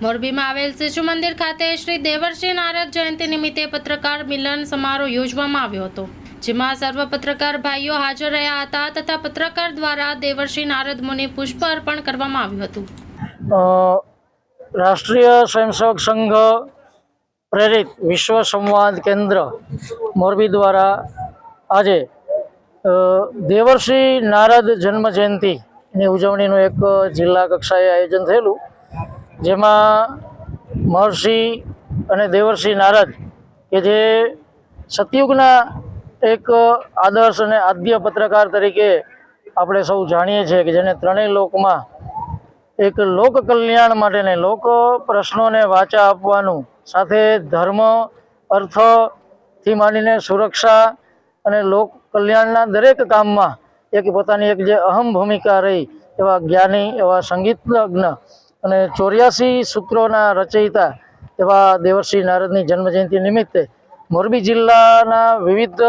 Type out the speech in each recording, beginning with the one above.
મોરબીમાં આવેલ શિશુ મંદિર ખાતે શ્રી દેવર્ષિ નારદ જયંતિ નિમિત્તે પત્રકાર મિલન સમારોહ યોજવામાં આવ્યો હતો, જેમાં સર્વ પત્રકાર ભાઈઓ હાજર રહ્યા હતા તથા પત્રકાર દ્વારા દેવર્ષિ નારદ મુનિ પુષ્પ અર્પણ કરવામાં આવ્યું હતું. રાષ્ટ્રીય સ્વયંસેવક સંઘ પ્રેરિત વિશ્વ સંવાદ કેન્દ્ર મોરબી દ્વારા આજે દેવર્ષી નારદ જન્મ જયંતિની ઉજવણીનું એક જિલ્લા કક્ષાએ આયોજન થયેલું. જેમાં મહર્ષિ અને દેવર્ષિ નારદ, કે જે સતયુગના એક આદર્શ અને આદ્ય પત્રકાર તરીકે આપણે સૌ જાણીએ છીએ કે જેને ત્રણેય લોકમાં એક લોક કલ્યાણ માટેને લોક પ્રશ્નોને વાચા આપવાનું, સાથે ધર્મ અર્થથી માંડીને સુરક્ષા અને લોક કલ્યાણના દરેક કામમાં એક પોતાની એક જે અહમ ભૂમિકા રહી એવા જ્ઞાની, એવા સંગીતજ્ઞ અને ચોર્યાસી સૂત્રોના રચયિતા એવા દેવર્ષિ નારદની જન્મજયંતિ નિમિત્તે મોરબી જિલ્લાના વિવિધ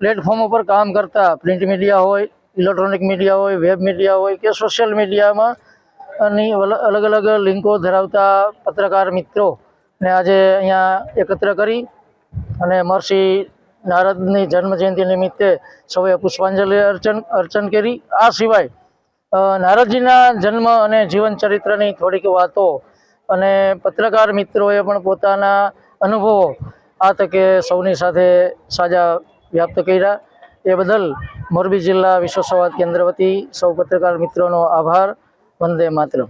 પ્લેટફોર્મ ઉપર કામ કરતા પ્રિન્ટ મીડિયા હોય, ઇલેક્ટ્રોનિક મીડિયા હોય, વેબ મીડિયા હોય કે સોશિયલ મીડિયામાં ની અલ- અલગ અલગ લિંકો ધરાવતા પત્રકાર મિત્રો ને આજે અહીંયા એકત્ર કરી અને મહર્ષિ નારદની જન્મજયંતિ નિમિત્તે સૌએ પુષ્પાંજલિ અર્ચન અર્ચન કરી. આ સિવાય નારદજીના જન્મ અને જીવન ચરિત્રની થોડીક વાતો અને પત્રકાર મિત્રોએ પણ પોતાના અનુભવો આ તકે સૌની સાથે સાજા વ્યાપ્ત કર્યા. એ બદલ મોરબી જિલ્લા વિશ્વ સંવાદ કેન્દ્ર વતી સૌ પત્રકાર મિત્રોનો આભાર. વંદે માતરમ.